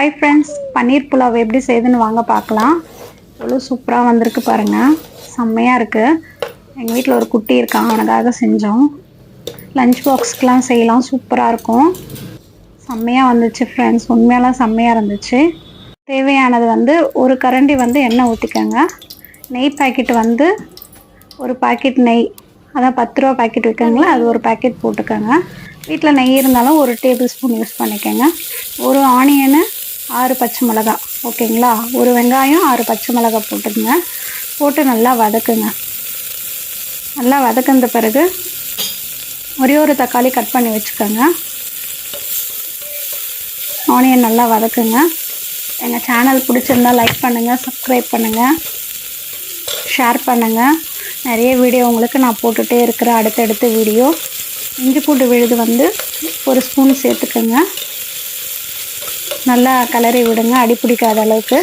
Hi friends பன்னீர் புலாவ் எப்படி செய்யுதுன்னு வாங்க பார்க்கலாம். எவ்வளோ சூப்பராக வந்திருக்கு பாருங்கள் செம்மையாக இருக்குது எங்கள் வீட்டில் ஒரு குட்டி இருக்கான் அவனுக்காக செஞ்சோம். லஞ்ச் பாக்ஸ்க்கெலாம் செய்யலாம் சூப்பராக இருக்கும். செம்மையாக வந்துச்சு ஃப்ரெண்ட்ஸ் உண்மையெல்லாம் செம்மையாக இருந்துச்சு. தேவையானது வந்து ஒரு கரண்டி வந்து எண்ணெய் ஊற்றிக்கோங்க நெய் பாக்கெட் வந்து ஒரு பாக்கெட் நெய். அதான் பத்து ரூபா பாக்கெட் விற்கங்களா அது ஒரு பாக்கெட் போட்டுக்கோங்க. வீட்டில் நெய் இருந்தாலும் ஒரு டேபிள் ஸ்பூன் யூஸ் பண்ணிக்கோங்க. ஒரு ஆனியனு ஆறு பச்சை மிளகா ஓகேங்களா? ஒரு வெங்காயம் ஆறு பச்சை மிளகா போட்டுக்கோங்க. போட்டு நல்லா வதக்குங்க. நல்லா வதக்குந்த பிறகு ஒரே ஒரு தக்காளி கட் பண்ணி வச்சுக்கோங்க. ஆனியன் நல்லா வதக்குங்க. எங்கள் சேனல் பிடிச்சிருந்தா லைக் பண்ணுங்கள் சப்ஸ்கிரைப் பண்ணுங்கள் ஷேர் பண்ணுங்கள் நிறைய வீடியோ உங்களுக்கு நான் போட்டுகிட்டே இருக்கிறேன் அடுத்தடுத்த வீடியோ இஞ்சி பூண்டு விழுது வந்து ஒரு ஸ்பூன் சேர்த்துக்கோங்க. நல்லா கலரி விடுங்க அடி பிடிக்காத அளவுக்கு.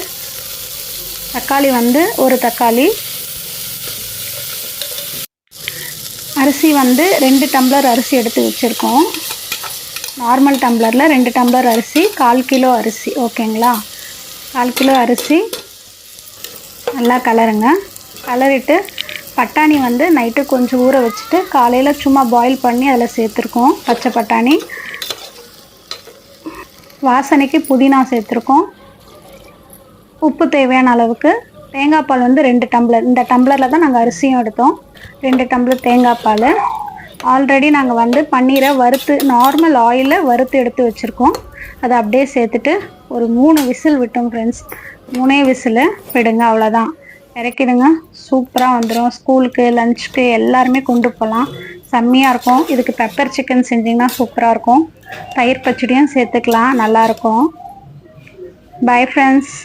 தக்காளி வந்து ஒரு தக்காளி. அரிசி வந்து ரெண்டு டம்ளர் அரிசி எடுத்து வச்சுருக்கோம். நார்மல் டம்ளரில் ரெண்டு டம்ளர் அரிசி கால் கிலோ அரிசி ஓகேங்களா? கால் கிலோ அரிசி. நல்லா கலருங்க. கலரிட்டு பட்டாணி வந்து நைட்டு கொஞ்சம் ஊற வச்சுட்டு காலையில் சும்மா பாயில் பண்ணி அதில் சேர்த்துருக்கோம் பச்சை பட்டாணி. வாசனைக்கு புதினா சேர்த்துருக்கோம். உப்பு தேவையான அளவுக்கு தேங்காய் பால் வந்து ரெண்டு டம்ளர். இந்த டம்ளரில் தான் நாங்கள் அரிசியும் எடுத்தோம். ரெண்டு டம்ளர் தேங்காய் பால். ஆல்ரெடி நாங்கள் வந்து பன்னீரை வறுத்து நார்மல் ஆயிலில் வறுத்து எடுத்து வச்சுருக்கோம். அதை அப்படியே சேர்த்துட்டு ஒரு மூணு விசில் விட்டோம் ஃப்ரெண்ட்ஸ் மூணே விசில் விடுங்க அவ்வளோதான் இறக்கிடுங்க. சூப்பராக வந்துடும் ஸ்கூலுக்கு லஞ்சுக்கு எல்லாருமே கொண்டு போகலாம் செம்மையாக இருக்கும். இதுக்கு பெப்பர் சிக்கன் செஞ்சிங்கன்னா சூப்பராக இருக்கும். தயிர் பச்சடியும் சேர்த்துக்கலாம் நல்லாயிருக்கும் பை ஃப்ரெண்ட்ஸ்